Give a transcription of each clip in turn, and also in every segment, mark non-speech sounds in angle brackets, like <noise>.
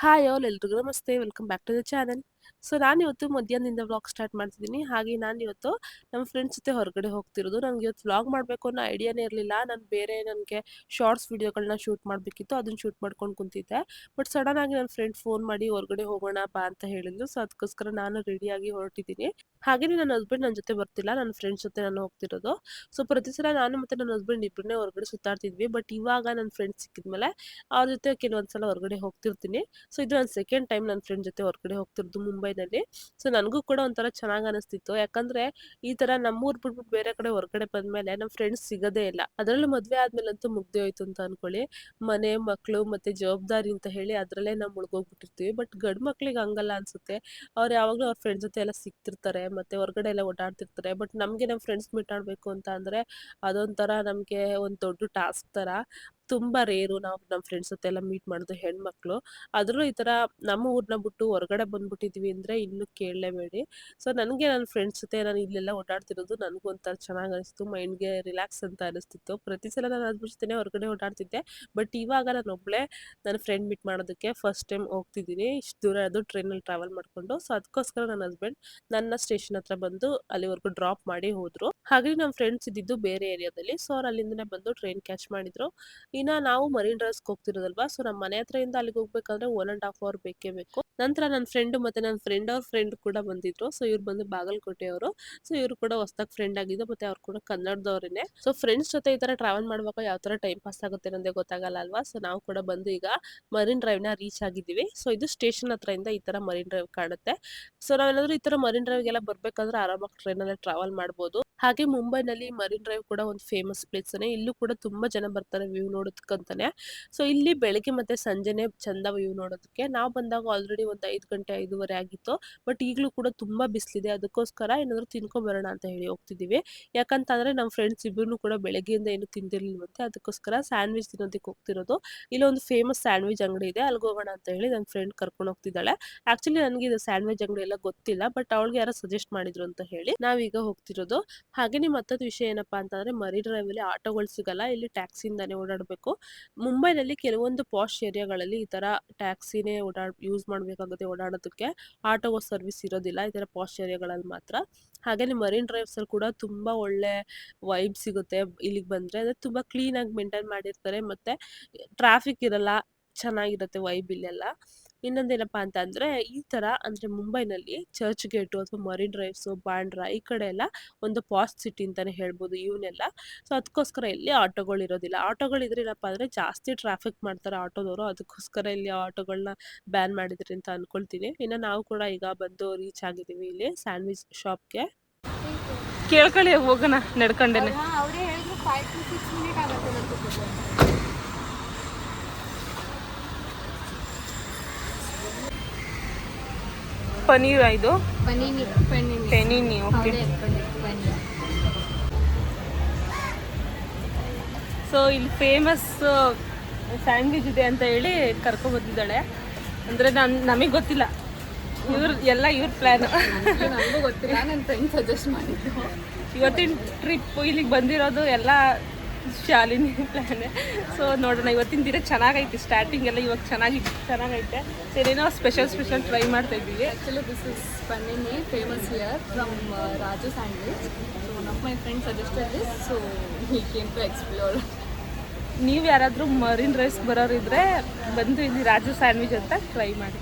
Hi all ಎಲ್ರಿಗೂ ನಮಸ್ತೆ welcome back to the channel So ನಾನು ಇವತ್ತು ಮಧ್ಯಾಹ್ನದಿಂದ ವ್ಲಾಗ್ ಸ್ಟಾರ್ಟ್ ಮಾಡ್ತಿದ್ದೀನಿ. ಹಾಗೆ ನಾನು ಇವತ್ತು ನಮ್ಮ ಫ್ರೆಂಡ್ಸ್ ಜೊತೆ ಹೊರಗಡೆ ಹೋಗ್ತಿರೋದು. ನನಗೆ ಇವತ್ತು ವ್ಲಾಗ್ ಮಾಡಬೇಕು ಅನ್ನೋ ಐಡಿಯಾನೇ ಇರಲಿಲ್ಲ. ನಾನು ಬೇರೆ ನನಗೆ ಶಾರ್ಟ್ಸ್ ವೀಡಿಯೋಗಳನ್ನ ಶೂಟ್ ಮಾಡಬೇಕಿತ್ತು. ಅದನ್ನು ಶೂಟ್ ಮಾಡ್ಕೊಂಡು ಕುಂತಿದ್ದೆ. ಬಟ್ ಸಡನ್ ಆಗಿ ನನ್ನ ಫ್ರೆಂಡ್ ಫೋನ್ ಮಾಡಿ ಹೊರಗಡೆ ಹೋಗೋಣ ಬಾ ಅಂತ ಹೇಳಿದ್ಲು. ಸೊ ಅದಕ್ಕೋಸ್ಕರ ನಾನು ರೆಡಿಯಾಗಿ ಹೊರಟಿದ್ದೀನಿ. ಹಾಗೆಯೇ ನನ್ನ ಹಸ್ಬೆಂಡ್ ನನ್ನ ಜೊತೆ ಬರ್ತಿಲ್ಲ. ನನ್ನ ಫ್ರೆಂಡ್ಸ್ ಜೊತೆ ನಾನು ಹೋಗ್ತಿರೋದು. ಸೊ ಪ್ರತಿ ಸಲ ನಾನು ಮತ್ತು ನನ್ನ ಹಸ್ಬೆಂಡ್ ಇಬ್ಬರನ್ನೇ ಹೊರಗಡೆ ಸುತ್ತಾಡ್ತಿದ್ವಿ. ಬಟ್ ಇವಾಗ ನನ್ನ ಫ್ರೆಂಡ್ಸ್ ಸಿಕ್ಕಿದ್ಮೇಲೆ ಅವ್ರ ಜೊತೆ ಕೆಲವೊಂದು ಸಲ ಹೊರಗಡೆ ಹೋಗ್ತಿರ್ತೀನಿ. ಸೊ ಇದು ನನ್ನ ಸೆಕೆಂಡ್ ಟೈಮ್ ನನ್ನ ಫ್ರೆಂಡ್ ಜೊತೆ ಹೊರಗಡೆ ಹೋಗ್ತಿರೋದು. ಮುಂಬೈನಲ್ಲಿ. ಸೊ, ನನಗೂ ಕೂಡ ಒಂಥರ ಚೆನ್ನಾಗಿ ಅನಿಸ್ತಿತ್ತು. ಯಾಕಂದ್ರೆ ಈ ತರ ನಮ್ಮೂರ್ ಬಿಟ್ಬಿಟ್ಟು ಬೇರೆ ಕಡೆ ಹೊರಗಡೆ ಬಂದ್ಮೇಲೆ ನಮ್ಮ ಫ್ರೆಂಡ್ಸ್ ಸಿಗೋದೇ ಇಲ್ಲ. ಅದರಲ್ಲೂ ಮದುವೆ ಆದ್ಮೇಲಂತೂ ಮುಗ್ದೆ ಹೋಯ್ತು ಅಂತ ಅನ್ಕೊಳ್ಳಿ. ಮನೆ ಮಕ್ಕಳು ಮತ್ತೆ ಜವಾಬ್ದಾರಿ ಅಂತ ಹೇಳಿ ಅದರಲ್ಲೇ ನಾವು ಮುಳುಗೋಗ್ಬಿಟ್ಟಿರ್ತೀವಿ. ಬಟ್ ಗಂಡು ಮಕ್ಳಿಗೆ ಹಂಗಲ್ಲ ಅನ್ಸುತ್ತೆ. ಅವ್ರು ಯಾವಾಗಲೂ ಅವ್ರ ಫ್ರೆಂಡ್ಸ್ ಜೊತೆ ಎಲ್ಲ ಸಿಗ್ತಿರ್ತಾರೆ, ಮತ್ತೆ ಹೊರಗಡೆ ಎಲ್ಲ ಓಡಾಡ್ತಿರ್ತಾರೆ. ಬಟ್ ನಮಗೆ ನಮ್ಮ ಫ್ರೆಂಡ್ಸ್ ಮೀಟ್ ಆಡ್ಬೇಕು ಅಂತ ಅಂದ್ರೆ ಅದೊಂಥರ ನಮಗೆ ಒಂದು ದೊಡ್ಡ ಟಾಸ್ಕ್ ತರ ತುಂಬಾ ರೇರು ನಾವು ನಮ್ಮ ಫ್ರೆಂಡ್ಸ್ ಜೊತೆ ಎಲ್ಲ ಮೀಟ್ ಮಾಡೋದು ಹೆಣ್ಮಕ್ಳು. ಆದ್ರೂ ಈ ತರ ನಮ್ಮ ಊರನ್ನ ಬಿಟ್ಟು ಹೊರಗಡೆ ಬಂದ್ಬಿಟ್ಟಿದ್ವಿ ಅಂದ್ರೆ ಇನ್ನು ಕೇಳಲೇಬೇಡಿ. ಸೊ ನನಗೆ ನನ್ನ ಫ್ರೆಂಡ್ಸ್ ಜೊತೆ ನಾನು ಇಲ್ಲೆಲ್ಲ ಓಡಾಡ್ತಿರೋದು ನನಗೂ ಒಂಥರ ಚೆನ್ನಾಗಿ ಅನಿಸ್ತು. ಮೈಂಡ್ಗೆ ರಿಲ್ಯಾಕ್ಸ್ ಅಂತ ಅನಿಸ್ತಿತ್ತು. ಪ್ರತಿ ಸಲ ನಾನು ಅದ್ರ ಹೊರಗಡೆ ಓಡಾಡ್ತಿದ್ದೆ. ಬಟ್ ಇವಾಗ ನಾನು ಒಬ್ಳೆ ನನ್ನ ಫ್ರೆಂಡ್ ಮೀಟ್ ಮಾಡೋದಕ್ಕೆ ಫಸ್ಟ್ ಟೈಮ್ ಹೋಗ್ತಿದ್ದೀನಿ. ಇಷ್ಟು ದೂರ ಅದು ಟ್ರೈನಲ್ಲಿ ಟ್ರಾವೆಲ್ ಮಾಡಿಕೊಂಡು. ಸೊ ಅದಕ್ಕೋಸ್ಕರ ನನ್ನ ಹಸ್ಬೆಂಡ್ ನನ್ನ ಸ್ಟೇಷನ್ ಹತ್ರ ಬಂದು ಅಲ್ಲಿವರೆಗೂ ಡ್ರಾಪ್ ಮಾಡಿ ಹೋದ್ರು. ಹಾಗೆ ನಮ್ಮ ಫ್ರೆಂಡ್ಸ್ ಇದ್ದಿದ್ದು ಬೇರೆ ಏರಿಯಾದಲ್ಲಿ ಸೊ ಅವ್ರು ಅಲ್ಲಿಂದನೇ ಬಂದು ಟ್ರೈನ್ ಕ್ಯಾಚ್ ಮಾಡಿದ್ರು. ಇನ್ನ ನಾವು ಮರೀನ್ ಡ್ರೈವ್ಸ್ಗೆ ಹೋಗ್ತಿರೋದಲ್ವಾ? ಸೊ ನಮ್ಮ ಮನೆ ಹತ್ರದಿಂದ ಅಲ್ಲಿಗೆ ಹೋಗ್ಬೇಕಂದ್ರೆ ಒನ್ ಅಂಡ್ ಹಾಫ್ ಅವರ್ ಬೇಕೇ ಬೇಕು. ನಂತರ ನನ್ನ ಫ್ರೆಂಡ್ ಮತ್ತೆ ನನ್ನ ಫ್ರೆಂಡ್ ಅವ್ರ ಫ್ರೆಂಡ್ ಕೂಡ ಬಂದಿದ್ರು. ಸೊ ಇವ್ರು ಬಂದು ಬಾಗಲಕೋಟೆ ಅವರು. ಸೊ ಇವ್ರು ಕೂಡ ಹೊಸದಾಗಿ ಫ್ರೆಂಡ್ ಆಗಿದ್ದು ಮತ್ತೆ ಅವ್ರು ಕೂಡ ಕನ್ನಡದವ್ರೇನೆ. ಸೊ ಫ್ರೆಂಡ್ಸ್ ಜೊತೆ ಈ ತರ ಟ್ರಾವೆಲ್ ಮಾಡುವಾಗ ಯಾವ ತರ ಟೈಮ್ ಪಾಸ್ ಆಗುತ್ತೆ ಅನ್ನೋದೇ ಗೊತ್ತಾಗಲ್ಲ ಅಲ್ವಾ? ಸೊ ನಾವು ಕೂಡ ಬಂದು ಈಗ ಮರೀನ್ ಡ್ರೈವ್ನ ರೀಚ್ ಆಗಿದ್ದೀವಿ. ಸೊ ಇದು ಸ್ಟೇಷನ್ ಹತ್ರದಿಂದ ಈ ತರ ಮರೀನ್ ಡ್ರೈವ್ ಕಾಣುತ್ತೆ. ಸೊ ನಾವೇನಾದ್ರೂ ಈ ತರ ಮರೀನ್ ಡ್ರೈವ್ಗೆಲ್ಲ ಬರ್ಬೇಕಂದ್ರೆ ಆರಾಮಾಗಿ ಟ್ರೈನಲ್ಲಿ ಟ್ರಾವೆಲ್ ಮಾಡಬಹುದು ಹಾಗೆ ಮುಂಬೈನಲ್ಲಿ ಮರೀನ್ ಡ್ರೈವ್ ಕೂಡ ಒಂದು ಫೇಮಸ್ ಪ್ಲೇಸ್ ಇಲ್ಲೂ ಕೂಡ ತುಂಬಾ ಜನ ಬರ್ತಾರೆ ವ್ಯೂ ನೋಡೋದಕ್ಕಂತಾನೆ ಸೊ, ಇಲ್ಲಿ ಬೆಳಗ್ಗೆ ಮತ್ತೆ ಸಂಜೆನೆ ಚಂದ ವ್ಯೂ ನೋಡೋದಕ್ಕೆ. ನಾವು ಬಂದಾಗ ಆಲ್ರೆಡಿ ಒಂದು ಐದು ಗಂಟೆ ಐದೂವರೆ ಆಗಿತ್ತು. ಬಟ್ ಈಗಲೂ ಕೂಡ ತುಂಬಾ ಬಿಸಿಲಿದೆ. ಅದಕ್ಕೋಸ್ಕರ ಏನಾದ್ರು ತಿನ್ಕೊಂಡ್ ಬರೋಣ ಅಂತ ಹೇಳಿ ಹೋಗ್ತಿದೀವಿ. ಯಾಕಂತಂದ್ರೆ ನಮ್ಮ ಫ್ರೆಂಡ್ಸ್ ಇಬ್ಬರು ಕೂಡ ಬೆಳಗ್ಗೆಯಿಂದ ಏನು ತಿಂದಿರ್ಲಿಲ್ವಂತೆ. ಅದಕ್ಕೋಸ್ಕರ ಸ್ಯಾಂಡ್ವಿಚ್ ತಿನ್ನೋದಕ್ಕೆ ಹೋಗ್ತಿರೋದು. ಇಲ್ಲೊಂದು ಫೇಮಸ್ ಸ್ಯಾಂಡ್ವಿಚ್ ಅಂಗಡಿ ಇದೆ. ಅಲ್ಲಿಗೆ ಹೋಗೋಣ ಅಂತ ಹೇಳಿ ನನ್ನ ಫ್ರೆಂಡ್ ಕರ್ಕೊಂಡು ಹೋಗ್ತಿದ್ದಾಳೆ. ಆಕ್ಚುಲಿ ನನಗೆ ಇದು ಸ್ಯಾಂಡ್ವಿಚ್ ಅಂಗಡಿ ಎಲ್ಲ ಗೊತ್ತಿಲ್ಲ. ಬಟ್ ಅವಳಿಗೆ ಯಾರೋ ಸಜೆಸ್ಟ್ ಮಾಡಿದ್ರು ಅಂತ ಹೇಳಿ ನಾವೀಗ ಹೋಗ್ತಿರೋದು. ಹಾಗೆ ಮತ್ತೊಂದು ವಿಷಯ ಏನಪ್ಪಾ ಅಂತಂದ್ರೆ ಮರಿ ಡ್ರೈವ್ ಅಲ್ಲಿ ಆಟೋಗಳು ಸಿಗಲ್ಲ. ಇಲ್ಲಿ ಟ್ಯಾಕ್ಸಿಯಿಂದಾನೇ ಓಡಾಡಬೇಕು ಮುಂಬೈನಲ್ಲಿ ಕೆಲವೊಂದು ಪಾಶ್ ಏರಿಯಾಗಳಲ್ಲಿ ಈ ತರ ಟ್ಯಾಕ್ಸಿನೇ ಓಡಾಡ್, ಯೂಸ್ ಮಾಡಬೇಕಾಗುತ್ತೆ ಓಡಾಡೋದಕ್ಕೆ. ಆಟೋ ಸರ್ವಿಸ್ ಇರೋದಿಲ್ಲ ಈ ತರ ಪಾಶ್ ಏರಿಯಾಗಳಲ್ಲಿ ಮಾತ್ರ. ಹಾಗೆ ಮರೀನ್ ಡ್ರೈವ್ಸ್ ಅಲ್ಲಿ ಕೂಡ ತುಂಬಾ ಒಳ್ಳೆ ವೈಬ್ ಸಿಗುತ್ತೆ ಇಲ್ಲಿಗೆ ಬಂದ್ರೆ. ತುಂಬಾ ಕ್ಲೀನ್ ಆಗಿ ಮೇಂಟೈನ್ ಮಾಡಿರ್ತಾರೆ. ಮತ್ತೆ ಟ್ರಾಫಿಕ್ ಇರಲ್ಲ, ಚೆನ್ನಾಗಿರುತ್ತೆ ವೈಬ್ ಇಲ್ಲೆಲ್ಲ. ಇನ್ನೊಂದೇನಪ್ಪಾ ಅಂತ ಅಂದ್ರೆ ಈ ತರ ಅಂದ್ರೆ ಮುಂಬೈನಲ್ಲಿ ಚರ್ಚ್ ಗೇಟು ಅಥವಾ ಮರಿನ್ ಡ್ರೈವ್ಸ್ ಬಾಂಡ್ರಾ ಈ ಕಡೆ ಎಲ್ಲ ಒಂದು ಪಾಸ್ಟ್ ಸಿಟಿ ಅಂತಾನೆ ಹೇಳ್ಬೋದು ಇವನ್ನೆಲ್ಲ ಸೊ ಅದಕ್ಕೋಸ್ಕರ ಇಲ್ಲಿ ಆಟೋಗಳು ಇರೋದಿಲ್ಲ. ಆಟೋಗಳು ಇದ್ರೇನಪ್ಪ ಅಂದ್ರೆ ಜಾಸ್ತಿ ಟ್ರಾಫಿಕ್ ಮಾಡ್ತಾರೆ ಆಟೋದವರು. ಅದಕ್ಕೋಸ್ಕರ ಇಲ್ಲಿ ಆಟೋಗಳನ್ನ ಬ್ಯಾನ್ ಮಾಡಿದ್ರಿ ಅಂತ ಅಂದ್ಕೊಳ್ತೀನಿ ಇನ್ನು ನಾವು ಕೂಡ ಈಗ ಬಂದು ರೀಚ್ ಆಗಿದ್ದೀವಿ ಇಲ್ಲಿ ಸ್ಯಾಂಡ್ವಿಚ್ ಶಾಪ್ಗೆ ಕೇಳ್ಕೊಳ್ಳಿ ಹೋಗೋಣ ನಡ್ಕೊಂಡೇನೆ ಅವರೇ ಹೇಳಿದ್ರು ಫೈವ್ ಟು ಸಿಕ್ಸ್ ಮಿನಿಟ್ ಆಗುತ್ತೆ ಅಂತ ಪನೀರ್ ಇದು? ಪೆನಿನಿ ಓಕೆ ಸೊ ಇಲ್ಲಿ ಫೇಮಸ್ ಸ್ಯಾಂಡ್ವಿಚ್ ಇದೆ ಅಂತ ಹೇಳಿ ಕರ್ಕೊಂಡು ಬಂದಿದ್ದಾಳೆ. ಅಂದ್ರೆ ನನ್ ನಮಗೆ ಗೊತ್ತಿಲ್ಲ. ಇವ್ರ ಎಲ್ಲ ಇವ್ರ ಪ್ಲಾನ್ ನನಗೂ ಗೊತ್ತಿಲ್ಲ. ನನ್ನ ಫ್ರೆಂಡ್ ಸಜೆಸ್ಟ್ ಮಾಡಿದ್ದು. ಇವತ್ತಿನ ಟ್ರಿಪ್ ಇಲ್ಲಿಗೆ ಬಂದಿರೋದು ಎಲ್ಲ ಶಾಲಿನಿ ಪ್ಲ್ಯಾನೆ ಸೊ ನೋಡೋಣ ಇವತ್ತಿನ ದಿನ ಚೆನ್ನಾಗೈತಿ. ಸ್ಟಾರ್ಟಿಂಗ್ ಎಲ್ಲ ಇವಾಗ ಚೆನ್ನಾಗಿ ಚೆನ್ನಾಗೈತೆ. ಸರಿನೋ ಸ್ಪೆಷಲ್ ಸ್ಪೆಷಲ್ ಟ್ರೈ ಮಾಡ್ತಾ ಇದ್ದೀವಿ. Actually this is panini famous here from Raju sandwich so ನಮ್ಮ my friend suggested this so he came to explore ನೀವು ಯಾರಾದರೂ ಮರಿನ್ ರೈಸ್ ಬರೋರಿದ್ರೆ ಬಂದು ಇಲ್ಲಿ ರಾಜು ಸ್ಯಾಂಡ್ವಿಚ್ ಅಂತ ಟ್ರೈ ಮಾಡಿ.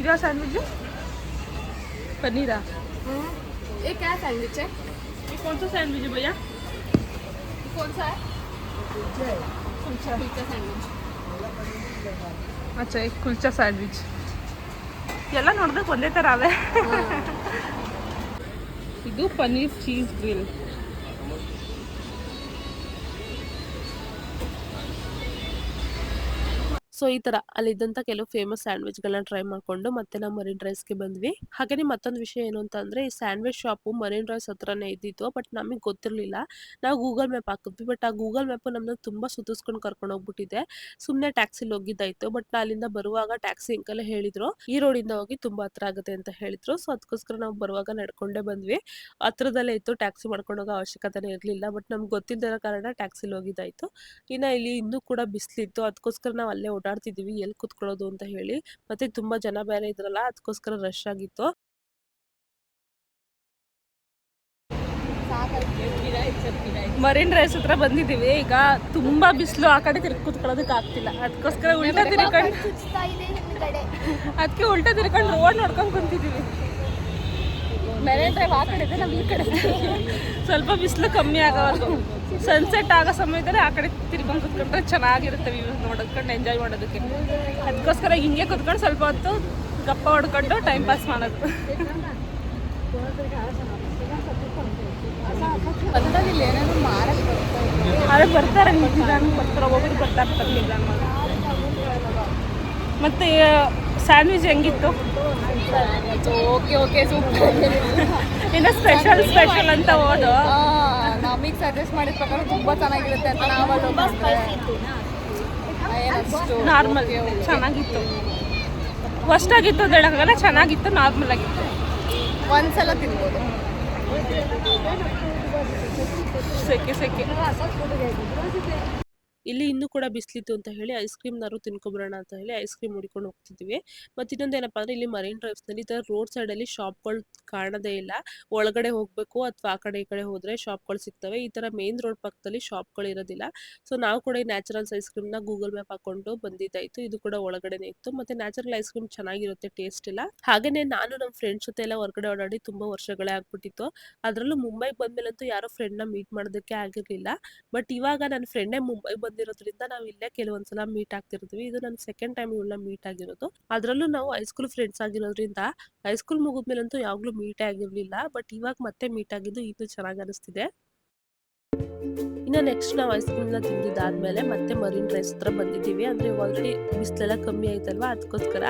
ಇದೋ ಸ್ಯಾಂಡ್ವಿಚ್ ಪನ್ನೀರಾ? ಏ ಕ್ಯಾ ಸ್ಯಾಂಡ್ವಿಚ್ है कौन सा सैंडविच है भैया कौन सा है कुलचा कुलचा सैंडविच ಅಚ್ಚಾ ಈಗ ಕುಲ್ಚಾ ಸ್ಯಾಂಡ್ವಿಚ್ ಎಲ್ಲ ನೋಡಿದ್ರೆ ಒಂದೇ ಥರ ಅವೆ ಇದು ಪನ್ನೀರ್ ಚೀಸ್ ಗ್ರಿಲ್ ಸೊ, ಈ ಥರ ಅಲ್ಲಿದ್ದಂಥ ಕೆಲವು ಫೇಮಸ್ ಸ್ಯಾಂಡ್ವಿಚ್ಗಳನ್ನ ಟ್ರೈ ಮಾಡ್ಕೊಂಡು ಮತ್ತೆ ನಾವು ಮರೀನ್ ಡ್ರೈವ್ಸ್ಗೆ ಬಂದ್ವಿ. ಹಾಗೆಯೇ ಮತ್ತೊಂದು ವಿಷಯ ಏನು ಅಂತಂದರೆ ಈ ಸ್ಯಾಂಡ್ವಿಚ್ ಶಾಪ್ ಮರಿನ್ ಡ್ರೈವ್ಸ್ ಹತ್ರನೇ ಇದ್ದಿತ್ತು ಬಟ್ ನಮಗೆ ಗೊತ್ತಿರಲಿಲ್ಲ. ನಾವು ಗೂಗಲ್ ಮ್ಯಾಪ್ ಹಾಕಿದ್ವಿ ಬಟ್ ಆ ಗೂಗಲ್ ಮ್ಯಾಪ್ ನಮ್ಮನ್ನ ತುಂಬಾ ಸುತ್ತಿಸ್ಕೊಂಡು ಕರ್ಕೊಂಡು ಹೋಗ್ಬಿಟ್ಟಿದೆ. ಸುಮ್ಮನೆ ಟ್ಯಾಕ್ಸಿಲಿ ಹೋಗಿದ್ದಾಯ್ತು ಬಟ್ ನಾ ಅಲ್ಲಿಂದ ಬರುವಾಗ ಟ್ಯಾಕ್ಸಿ ಅಂಕಲ್ ಹೇಳಿದ್ರು, ಈ ರೋಡಿಂದ ಹೋಗಿ ತುಂಬಾ ಹತ್ರ ಆಗುತ್ತೆ ಅಂತ ಹೇಳಿದ್ರು. ಸೊ ಅದಕ್ಕೋಸ್ಕರ ನಾವು ಬರುವಾಗ ನಡ್ಕೊಂಡೇ ಬಂದ್ವಿ. ಹತ್ರದಲ್ಲೇ ಇತ್ತು ಟ್ಯಾಕ್ಸಿ ಮಾಡ್ಕೊಂಡು ಹೋಗೋ ಅವಶ್ಯಕತೆನೇ ಇರಲಿಲ್ಲ ಬಟ್ ನಮ್ಗೆ ಗೊತ್ತಿಲ್ಲದ ಕಾರಣ ಟ್ಯಾಕ್ಸಿಲಿ ಹೋಗಿದ್ದಾಯ್ತು. ಇನ್ನು ಇಲ್ಲಿ ಇನ್ನೂ ಕೂಡ ಬಿಸಿಲಿತ್ತು ಅದಕ್ಕೋಸ್ಕರ ನಾವು ಅಲ್ಲೇ ಓಡಾಡ್ತಿದ್ವಿ ಎಲ್ಲಿ ಕುತ್ಕೊಳ್ಳೋದು ಅಂತ ಹೇಳಿ. ಮತ್ತೆ ತುಂಬಾ ಜನ ಬೇರೆ ಇದ್ರಲ್ಲ ಅದಕ್ಕೋಸ್ಕರ ರಶ್ ಆಗಿತ್ತು. ಮರೀನ್ ರೈಸ್ ಹತ್ರ ಬಂದಿದ್ದೀವಿ. ಈಗ ತುಂಬಾ ಬಿಸಿಲು ಆ ಕಡೆ ತಿರ್ಗಿ ಕುತ್ಕೊಳ್ಳೋದಕ್ಕೆ ಆಗ್ತಿಲ್ಲ. ಅದಕ್ಕೋಸ್ಕರ <laughs> ಉಲ್ಟಾ ತಿರ್ಕೊಂಡು ಅದಕ್ಕೆ ಉಲ್ಟಾ ತಿರ್ಕೊಂಡು ರೋಡ್ ನೋಡ್ಕೊಂಡು ಕುಂತಿದ್ದೀವಿ. ಮೆರೈನ್ ಡ್ರೈವ್ ಆ ಕಡೆ ಇದೆ ನಾವು ಈ ಕಡೆ ಸ್ವಲ್ಪ ಬಿಸಿಲು ಕಮ್ಮಿ ಆಗೋದು ಸನ್ಸೆಟ್ ಆಗೋ ಸಮಯದಲ್ಲಿ ಆ ಕಡೆ ತಿರ್ಕೊಂಡು ಕುತ್ಕೊಂಡ್ರೆ ಚೆನ್ನಾಗಿರುತ್ತೆ ವ್ಯೂ ನೋಡ್ಕೊಂಡು ಎಂಜಾಯ್ ಮಾಡೋದಕ್ಕೆ. ಅದಕ್ಕೋಸ್ಕರ ಹಿಂಗೆ ಕುತ್ಕೊಂಡು ಸ್ವಲ್ಪ ಹೊತ್ತು ಗಪ್ಪ ಹೊಡ್ಕೊಂಡು ಟೈಮ್ ಪಾಸ್ ಮಾಡೋದು. ಅದಕ್ಕೆ ಬರ್ತಾರೆ ನಿಧಾನ ಬರ್ತಾರೆ ಮತ್ತೆ ಸ್ಯಾಂಡ್ವಿಚ್ ಹೆಂಗಿತ್ತು? ಓಕೆ ಓಕೆ ಸೂಪರ್ ಇನ್ನು ಸ್ಪೆಷಲ್ ಸ್ಪೆಷಲ್ ಅಂತ ಹೋದು ನಮಗೆ ಸಜೆಸ್ಟ್ ಮಾಡಿದ ಪ್ರಕಾರ ತುಂಬಾ ಚೆನ್ನಾಗಿರುತ್ತೆ ಅಂತ ನಾವಲ್ಲಿ ನಾರ್ಮಲ್ ಚೆನ್ನಾಗಿತ್ತು. ಹೊಸ್ಟಾಗಿತ್ತು ಅಂತ ಹೇಳೋಕ್ಕಾಗಲ್ಲ ಚೆನ್ನಾಗಿತ್ತು ನಾರ್ಮಲ್ ಆಗಿತ್ತು. ಒಂದ್ಸಲ ತಿನ್ಬೋದು. ಸೆಕೆ ಸೆಕೆ. ಇಲ್ಲಿ ಇನ್ನೂ ಕೂಡ ಬಿಸಿಲಿತ್ತು ಅಂತ ಹೇಳಿ ಐಸ್ ಕ್ರೀಮ್ನಾರು ತಿನ್ಕೊಬರೋಣ ಅಂತ ಹೇಳಿ ಐಸ್ ಕ್ರೀಮ್ ಹುಡ್ಕೊಂಡು ಹೋಗ್ತಿದ್ವಿ. ಮತ್ತು ಇನ್ನೊಂದೇನಪ್ಪ ಅಂದರೆ ಇಲ್ಲಿ ಮರೈನ್ ಡ್ರೈವ್ಸ್ನಲ್ಲಿ ಈ ಥರ ರೋಡ್ ಸೈಡಲ್ಲಿ ಶಾಪ್ಗಳು ಕಾಣೋದೇ ಇಲ್ಲ. ಒಳಗಡೆ ಹೋಗಬೇಕು ಅಥವಾ ಆ ಕಡೆ ಈ ಕಡೆ ಹೋದರೆ ಶಾಪ್ಗಳು ಸಿಗ್ತವೆ. ಈ ಥರ ಮೇನ್ ರೋಡ್ ಪಕ್ಕದಲ್ಲಿ ಶಾಪ್ಗಳು ಇರೋದಿಲ್ಲ. ಸೊ ನಾವು ಕೂಡ ಈ ನ್ಯಾಚುರಲ್ಸ್ ಐಸ್ ಕ್ರೀಮ್ನ ಗೂಗಲ್ ಮ್ಯಾಪ್ ಹಾಕೊಂಡು ಬಂದಿದ್ದಾಯಿತು. ಇದು ಕೂಡ ಒಳಗಡೆನೇ ಇತ್ತು. ಮತ್ತು ನ್ಯಾಚುರಲ್ ಐಸ್ ಕ್ರೀಮ್ ಚೆನ್ನಾಗಿರುತ್ತೆ ಟೇಸ್ಟ್ ಇಲ್ಲ. ಹಾಗೆಯೇ ನಾನು ನಮ್ಮ ಫ್ರೆಂಡ್ಸ್ ಜೊತೆ ಎಲ್ಲ ಹೊರಗಡೆ ಓಡಾಡಿ ತುಂಬ ವರ್ಷಗಳೇ ಆಗ್ಬಿಟ್ಟಿತ್ತು. ಅದರಲ್ಲೂ ಮುಂಬೈಗೆ ಬಂದಮೇಲಂತೂ ಯಾರೋ ಫ್ರೆಂಡ್ನ ಮೀಟ್ ಮಾಡೋದಕ್ಕೆ ಆಗಿರಲಿಲ್ಲ. ಬಟ್ ಇವಾಗ ನನ್ನ ಫ್ರೆಂಡೇ ಮುಂಬೈ ಬಂದಿರೋದ್ರಿಂದ ನಾವು ಇಲ್ಲೇ ಕೆಲವೊಂದ್ಸಲ ಮೀಟ್ ಆಗ್ತಿರ್ತೀವಿ. ಇದು ನನ್ನ ಸೆಕೆಂಡ್ ಟೈಮ್ ಇವಳನ್ನ ಮೀಟ್ ಆಗಿರೋದು. ಅದರಲ್ಲೂ ನಾವು ಹೈಸ್ಕೂಲ್ ಫ್ರೆಂಡ್ಸ್ ಆಗಿರೋದ್ರಿಂದ ಹೈಸ್ಕೂಲ್ ಮುಗಿದ್ಮೇಲಂತೂ ಯಾವಾಗ್ಲೂ ಮೀಟ್ ಆಗಿರಲಿಲ್ಲ. ಬಟ್ ಇವಾಗ ಮತ್ತೆ ಮೀಟ್ ಆಗಿದ್ದು ಇನ್ನೂ ಚೆನ್ನಾಗಿ ಅನಿಸ್ತಿದೆ. ಇನ್ನು ನೆಕ್ಸ್ಟ್ ನಾವು ಐಸ್ ಕ್ರೀಮ್ನ ತಿಂದಿದ್ದಾದ್ಮೇಲೆ ಮತ್ತೆ ಮರಿನ್ ಡ್ರೈವ್ಸ್ ಹತ್ರ ಬಂದಿದ್ದೀವಿ. ಅಂದರೆ ಆಲ್ರೆಡಿ ಬಿಸಿಲೆಲ್ಲ ಕಮ್ಮಿ ಆಯ್ತಲ್ವಾ ಅದಕ್ಕೋಸ್ಕರ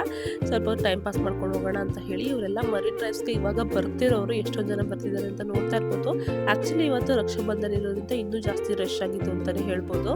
ಸ್ವಲ್ಪ ಟೈಮ್ ಪಾಸ್ ಮಾಡ್ಕೊಂಡು ಹೋಗೋಣ ಅಂತ ಹೇಳಿ ಇವರೆಲ್ಲ ಮರಿನ್ ಡ್ರೈವ್ಸ್ಗೆ ಇವಾಗ ಬರ್ತಿರೋರು ಎಷ್ಟೊಂದು ಜನ ಬರ್ತಿದ್ದಾರೆ ಅಂತ ನೋಡ್ತಾ ಇರ್ಬೋದು. ಆ್ಯಕ್ಚುಲಿ ಇವತ್ತು ರಕ್ಷಾಬಂಧನ ಇರೋದ್ರಿಂದ ಇನ್ನೂ ಜಾಸ್ತಿ ರಶ್ ಆಗಿತ್ತು ಅಂತಲೇ ಹೇಳ್ಬೋದು.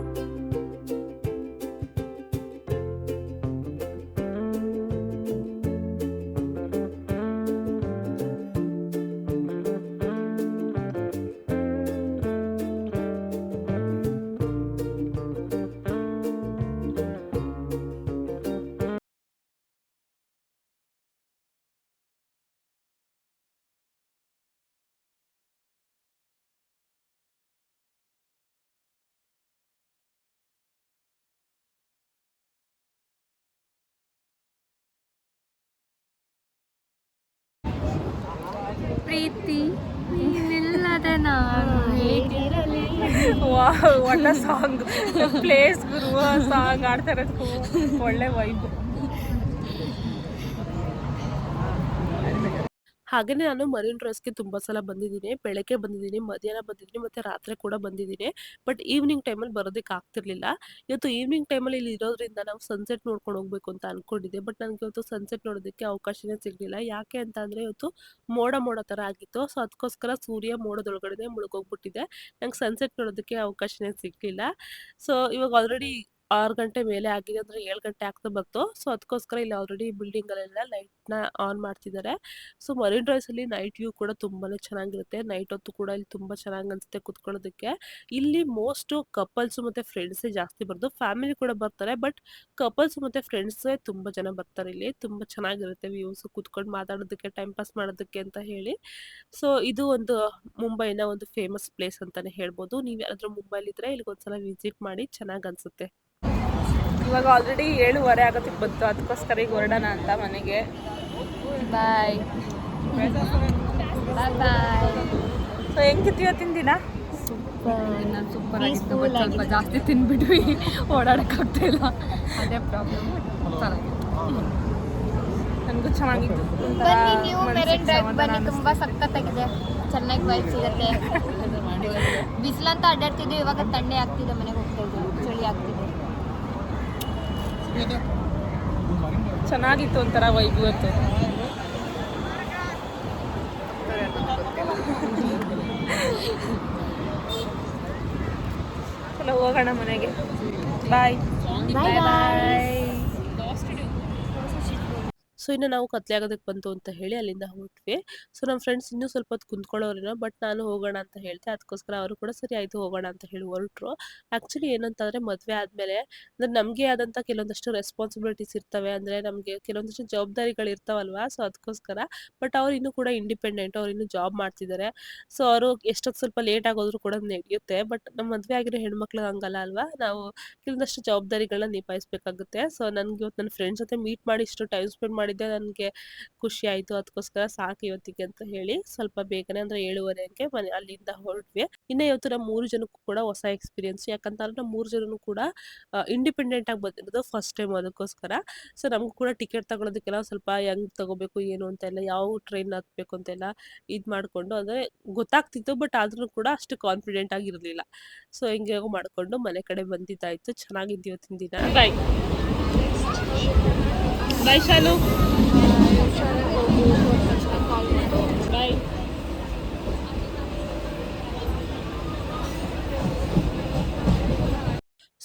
ಪ್ರೀತಿ ನೀನಿಲ್ಲದೆ ನಾನು ಒಳ್ಳೆ ಸಾಂಗ್ ಪ್ಲೇಸ್ ಗುರುವ ಸಾಂಗ್ ಆಡ್ತಾ ಇರೋದಕ್ಕೂ ಒಳ್ಳೆ ವೈಬ್ ಹಾಗೆಯೇ ನಾನು ಮರಿನ್ ಡ್ರೆಸ್ಗೆ ತುಂಬ ಸಲ ಬಂದಿದ್ದೀನಿ, ಬೆಳಗ್ಗೆ ಬಂದಿದ್ದೀನಿ, ಮಧ್ಯಾಹ್ನ ಬಂದಿದ್ದೀನಿ, ಮತ್ತು ರಾತ್ರಿ ಕೂಡ ಬಂದಿದ್ದೀನಿ. ಬಟ್ ಈವ್ನಿಂಗ್ ಟೈಮಲ್ಲಿ ಬರೋದಕ್ಕೆ ಆಗ್ತಿರ್ಲಿಲ್ಲ. ಇವತ್ತು ಈವ್ನಿಂಗ್ ಟೈಮಲ್ಲಿ ಇಲ್ಲಿ ಇರೋದ್ರಿಂದ ನಾವು ಸನ್ಸೆಟ್ ನೋಡ್ಕೊಂಡು ಹೋಗ್ಬೇಕು ಅಂತ ಅಂದ್ಕೊಂಡಿದ್ದೆ ಬಟ್ ನನಗೆ ಇವತ್ತು ಸನ್ಸೆಟ್ ನೋಡೋದಕ್ಕೆ ಅವಕಾಶನೇ ಸಿಗಲಿಲ್ಲ. ಯಾಕೆ ಅಂತ ಅಂದರೆ ಇವತ್ತು ಮೋಡ ಮೋಡ ಥರ ಆಗಿತ್ತು. ಸೊ ಅದಕ್ಕೋಸ್ಕರ ಸೂರ್ಯ ಮೋಡದೊಳಗಡೆ ಮುಳುಗೋಗ್ಬಿಟ್ಟಿದೆ. ನಂಗೆ ಸನ್ಸೆಟ್ ನೋಡೋದಕ್ಕೆ ಅವಕಾಶನೇ ಸಿಗಲಿಲ್ಲ. ಸೊ ಇವಾಗ ಆಲ್ರೆಡಿ ಆರು ಗಂಟೆ ಮೇಲೆ ಆಗಿದೆ ಅಂದರೆ ಏಳು ಗಂಟೆ ಆಗ್ತಾ ಬಂತು. ಸೊ ಅದಕ್ಕೋಸ್ಕರ ಇಲ್ಲಿ ಆಲ್ರೆಡಿ ಬಿಲ್ಡಿಂಗಲ್ಲೆಲ್ಲ ಲೈಟ್ನ ಆನ್ ಮಾಡ್ತಿದ್ದಾರೆ ಸೊ ಮರಿನ್ ಡ್ರೈವ್ಸಲ್ಲಿ ನೈಟ್ ವ್ಯೂ ಕೂಡ ತುಂಬಾ ಚೆನ್ನಾಗಿರುತ್ತೆ. ನೈಟ್ ಹೊತ್ತು ಕೂಡ ಇಲ್ಲಿ ತುಂಬ ಚೆನ್ನಾಗಿ ಅನಿಸುತ್ತೆ ಕುತ್ಕೊಳ್ಳೋದಕ್ಕೆ. ಇಲ್ಲಿ ಮೋಸ್ಟು ಕಪಲ್ಸು ಮತ್ತು ಫ್ರೆಂಡ್ಸೇ ಜಾಸ್ತಿ ಬರೋದು. ಫ್ಯಾಮಿಲಿ ಕೂಡ ಬರ್ತಾರೆ ಬಟ್ ಕಪಲ್ಸ್ ಮತ್ತು ಫ್ರೆಂಡ್ಸೇ ತುಂಬ ಜನ ಬರ್ತಾರೆ ಇಲ್ಲಿ. ತುಂಬ ಚೆನ್ನಾಗಿರುತ್ತೆ ವ್ಯೂಸು ಕುತ್ಕೊಂಡು ಮಾತಾಡೋದಕ್ಕೆ ಟೈಮ್ ಪಾಸ್ ಮಾಡೋದಕ್ಕೆ ಅಂತ ಹೇಳಿ. ಸೊ ಇದು ಒಂದು ಮುಂಬೈನ ಒಂದು ಫೇಮಸ್ ಪ್ಲೇಸ್ ಅಂತಲೇ ಹೇಳ್ಬೋದು. ನೀವು ಯಾರಾದರೂ ಮುಂಬೈಲಿದ್ರೆ ಇಲ್ಲಿಗೆ ಒಂದ್ಸಲ ವಿಸಿಟ್ ಮಾಡಿ ಚೆನ್ನಾಗಿ ಅನಿಸುತ್ತೆ. ಇವಾಗ ಆಲ್ರೆಡಿ ಏಳುವರೆ ಆಗೋದಕ್ಕೆ ಬಂತು. ಅದಕ್ಕೋಸ್ಕರ ಈಗ ಹೊರಡೋಣ ಅಂತ ಮನೆಗೆ. ಬಾಯ್ ಬಾಯ್ ಬಾಯ್ ಸೊ ಹೆಂಗಿತ್ತು ಇವತ್ತಿನ ದಿನ? ನಾನು ಸೂಪರ್ ಆಗಿತ್ತು ಬಟ್ ಸ್ವಲ್ಪ ಜಾಸ್ತಿ ತಿನ್ಬಿಟ್ವಿ. ಓಡಾಡೋಕ್ಕಾಗ್ತಿಲ್ಲ ಅದೇ ಪ್ರಾಬ್ಲಮ್ ನನಗೂ ಚೆನ್ನಾಗಿತ್ತು. ನೀವು ಮನ್ಸಿಗೆ ಮೆರೈನ್ ಡ್ರೈವ್ ಸಮಾಧಾನ ಬನ್ನಿ ಅನ್ಸ್ತು. ಸಖತ್ತಾಗಿದೆ. ಚೆನ್ನಾಗಿ ವೈಬ್ ಸಿಗುತ್ತೆ. ಬಿಸಿಲಂತ ಅಡ್ಡಾಡ್ತಿದ್ವಿ ಇವಾಗ ತಣ್ಣೆ ಆಗ್ತಿದೆ ಮನೆಗೆ ಹೋಗ್ತಾ ಇದ್ದೀವಿ. ಚಳಿ ಆಗ್ತಿದೆ. ಚೆನ್ನಾಗಿತ್ತು ಒಂಥರ ವೈಬ್ ಇವತ್ತು. ಹೋಗೋಣ ಮನೆಗೆ. ಬಾಯ್ ಬಾಯ್ ಬಾಯ್ ಸೊ, ಇನ್ನು ನಾವು ಕತ್ಲೆ ಆಗೋದಕ್ಕೆ ಬಂತು ಅಂತ ಹೇಳಿ ಅಲ್ಲಿಂದ ಹೊರಟ್ವಿ ಸೊ, ನಮ್ಮ ಫ್ರೆಂಡ್ಸ್ ಇನ್ನೂ ಸ್ವಲ್ಪ ಹೊತ್ತು ಕುಂತ್ಕೊಳ್ಳೋರೇನೋ, ಬಟ್ ನಾನು ಹೋಗೋಣ ಅಂತ ಹೇಳ್ತೆ ಅದಕ್ಕೋಸ್ಕರ ಅವರು ಕೂಡ, ಸರಿ, ಆಯಿತು, ಹೋಗೋಣ ಅಂತ ಹೇಳಿ ಹೊರಟ್ರು. ಆ್ಯಕ್ಚುಲಿ ಏನಂತಂದರೆ, ಮದುವೆ ಆದಮೇಲೆ ಅಂದರೆ ನಮಗೆ ಆದಂಥ ಕೆಲವೊಂದಷ್ಟು ರೆಸ್ಪಾನ್ಸಿಬಿಲಿಟೀಸ್ ಇರ್ತವೆ. ಅಂದರೆ ನಮಗೆ ಕೆಲವೊಂದಷ್ಟು ಜವಾಬ್ದಾರಿಗಳು ಇರ್ತಾವಲ್ವಾ ಸೊ, ಅದಕ್ಕೋಸ್ಕರ. ಬಟ್ ಅವ್ರು ಇನ್ನೂ ಕೂಡ ಇಂಡಿಪೆಂಡೆಂಟ್ ಅವ್ರು ಇನ್ನೂ ಜಾಬ್ ಮಾಡ್ತಿದ್ದಾರೆ. ಸೊ, ಅವರು ಎಷ್ಟೊತ್ತು ಸ್ವಲ್ಪ ಲೇಟ್ ಆಗೋದ್ರು ಕೂಡ ನಡೆಯುತ್ತೆ. ಬಟ್ ನಮ್ಮ ಮದುವೆ ಆಗಿರೋ ಹೆಣ್ಮಕ್ಳು ಹಂಗಲ್ಲ ಅಲ್ವಾ? ನಾವು ಕೆಲವೊಂದಷ್ಟು ಜವಾಬ್ದಾರಿಗಳನ್ನ ನಿಭಾಯಿಸಬೇಕಾಗುತ್ತೆ. ಸೊ, ನನಗೆ ಇವತ್ತು ನನ್ನ ಫ್ರೆಂಡ್ಸ್ ಜೊತೆ ಮೀಟ್ ಮಾಡಿ ಇಷ್ಟು ಟೈಮ್ ಸ್ಪೆಂಡ್ ಮಾಡಿದ್ದೆ ನನಗೆ ಖುಷಿ ಆಯಿತು ಅದಕ್ಕೋಸ್ಕರ ಸಾಕು ಇವತ್ತಿಗೆ ಅಂತ ಹೇಳಿ ಸ್ವಲ್ಪ ಬೇಗನೆ ಅಂದರೆ ಏಳುವರೆಗೆ ಮನೆ ಅಲ್ಲಿಂದ ಹೊರಟ್ವಿ. ಇನ್ನು ಇವತ್ತು ನಮ್ಮ ಮೂರು ಜನಕ್ಕೂ ಕೂಡ ಹೊಸ ಎಕ್ಸ್ಪೀರಿಯನ್ಸ್ ಯಾಕಂತಂದ್ರೆ ನಮ್ಮ ಮೂರು ಜನನು ಕೂಡ ಇಂಡಿಪೆಂಡೆಂಟ್ ಆಗಿ ಬಂದಿರೋದು ಫಸ್ಟ್ ಟೈಮ್ ಅದಕ್ಕೋಸ್ಕರ. ಸೊ ನಮಗೂ ಕೂಡ ಟಿಕೆಟ್ ತಗೊಳೋದಕ್ಕೆಲ್ಲ ಸ್ವಲ್ಪ ಹೆಂಗ್ ತಗೋಬೇಕು, ಏನು ಅಂತ ಎಲ್ಲ, ಯಾವ ಟ್ರೈನ್ ಹತ್ಬೇಕು ಅಂತೆಲ್ಲ ಇದು ಮಾಡಿಕೊಂಡು ಅಂದರೆ ಗೊತ್ತಾಗ್ತಿತ್ತು ಬಟ್ ಆದ್ರೂ ಕೂಡ ಅಷ್ಟು ಕಾನ್ಫಿಡೆಂಟ್ ಆಗಿರಲಿಲ್ಲ ಸೊ ಹಿಂಗೆ ಮಾಡಿಕೊಂಡು ಮನೆ ಕಡೆ ಬಂದಿದ್ದಾಯಿತು. ಚೆನ್ನಾಗಿದ್ದು ಇವತ್ತಿನ ದಿನ. ಬಾಯ್ ಬಾಯ್ ಶಾಲು ಬಾಯ್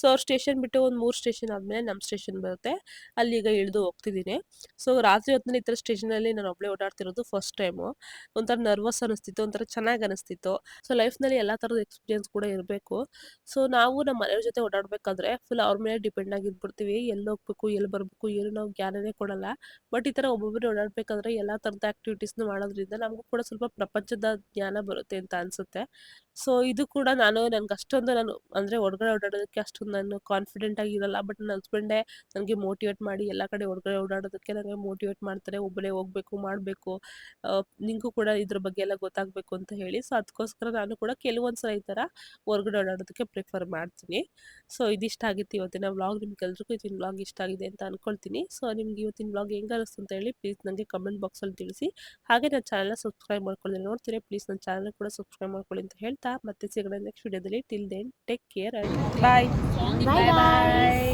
ಸೊ, ಅವ್ರ ಸ್ಟೇಷನ್ ಬಿಟ್ಟು ಒಂದು ಮೂರು ಸ್ಟೇಷನ್ ಆದಮೇಲೆ ನಮ್ಮ ಸ್ಟೇಷನ್ ಬರುತ್ತೆ. ಅಲ್ಲಿ ಈಗ ಇಳಿದು ಹೋಗ್ತಿದ್ದೀನಿ. ಸೊ, ರಾತ್ರಿ ಹೊತ್ತಿನಲ್ಲಿ ಈ ಥರ ಸ್ಟೇಷನಲ್ಲಿ ನಾನು ಒಬ್ಬಳೇ ಓಡಾಡ್ತಿರೋದು ಫಸ್ಟ್ ಟೈಮು. ಒಂಥರ ನರ್ವಸ್ ಅನಿಸ್ತಿತ್ತು, ಒಂಥರ ಚೆನ್ನಾಗಿ ಅನಿಸ್ತಿತ್ತು. ಸೊ, ಲೈಫ್ನಲ್ಲಿ ಎಲ್ಲ ಥರದ ಎಕ್ಸ್ಪೀರಿಯನ್ಸ್ ಕೂಡ ಇರಬೇಕು. ಸೊ, ನಾವು ನಮ್ಮ ಮನೆಯವ್ರ ಜೊತೆ ಓಡಾಡಬೇಕಾದ್ರೆ ಫುಲ್ ಅವ್ರ ಮೇಲೆ ಡಿಪೆಂಡ್ ಆಗಿರ್ಬಿಡ್ತೀವಿ ಎಲ್ಲಿ ಹೋಗ್ಬೇಕು, ಎಲ್ಲಿ ಬರಬೇಕು, ಏನು ನಾವು ಜ್ಞಾನನೇ ಕೊಡಲ್ಲ. ಬಟ್ ಈ ಥರ ಒಬ್ಬೊಬ್ಬರು ಓಡಾಡಬೇಕಾದ್ರೆ ಎಲ್ಲ ಥರದ ಆ್ಯಕ್ಟಿವಿಟೀಸ್ನ ಮಾಡೋದ್ರಿಂದ ನಮಗೂ ಕೂಡ ಸ್ವಲ್ಪ ಪ್ರಪಂಚದ ಜ್ಞಾನ ಬರುತ್ತೆ ಅಂತ ಅನಿಸುತ್ತೆ. ಸೊ, ಇದು ಕೂಡ ನಾನು ನನಗೆ ಅಷ್ಟೊಂದು ನಾನು ಅಂದರೆ ಹೊರಗಡೆ ಓಡಾಡೋದಕ್ಕೆ ಅಷ್ಟೊಂದು ನಾನು ಕಾನ್ಫಿಡೆಂಟ್ ಆಗಿರಲ್ಲ ಬಟ್ ನನ್ನ ಹಸ್ಬೆಂಡೇ ನನಗೆ ಮೋಟಿವೇಟ್ ಮಾಡಿ ಎಲ್ಲ ಕಡೆ ಹೊರಗಡೆ ಓಡಾಡೋದಕ್ಕೆ ನನಗೆ ಮೋಟಿವೇಟ್ ಮಾಡ್ತಾರೆ, ಒಬ್ಬಳೇ ಹೋಗಬೇಕು, ಮಾಡಬೇಕು ನಿಂಗೂ ಕೂಡ ಇದ್ರ ಬಗ್ಗೆ ಎಲ್ಲ ಗೊತ್ತಾಗಬೇಕು ಅಂತ ಹೇಳಿ. ಸೊ ಅದಕ್ಕೋಸ್ಕರ ನಾನು ಕೂಡ ಕೆಲವೊಂದು ಸಲ ಈ ಥರ ಹೊರಗಡೆ ಓಡಾಡೋದಕ್ಕೆ ಪ್ರಿಫರ್ ಮಾಡ್ತೀನಿ. ಸೊ ಇದಿಷ್ಟ ಆಗಿತ್ತು ಇವತ್ತಿನ ವ್ಲಾಗ್ ನಿಮ್ಗೆಲ್ರಿಗೂ ಇವತ್ತಿನ ವ್ಲಾಗ್ ಇಷ್ಟ ಆಗಿದೆ ಅಂತ ಅನ್ಕೊಳ್ತೀನಿ. ಸೊ ನಿಮ್ಗೆ ಇವತ್ತಿನ ವ್ಲಾಗ್ ಹೆಂಗೆ ಅನಿಸ್ತು ಅಂತ ಹೇಳಿ ಪ್ಲೀಸ್ ನನಗೆ ಕಮೆಂಟ್ ಬಾಕ್ಸಲ್ಲಿ ತಿಳಿಸಿ. ಹಾಗೆ ನನ್ನ ಚಾನಲ್ನ ಸಬ್ಸ್ಕ್ರೈಬ್ ಮಾಡ್ಕೊಳ್ಳಿ ನೋಡ್ತೀರಿ ಪ್ಲೀಸ್ ನನ್ನ ಚಾನಲ್ ಕೂಡ ಸಬ್ಸ್ಕ್ರೈಬ್ ಮಾಡ್ಕೊಳ್ಳಿ ಅಂತ ಹೇಳ್ತಾ. ಮತ್ತೆ ಸಿಗೋಣ ನೆಕ್ಸ್ಟ್ ವಿಡಿಯೋದಲ್ಲಿ till then take care and bye bye bye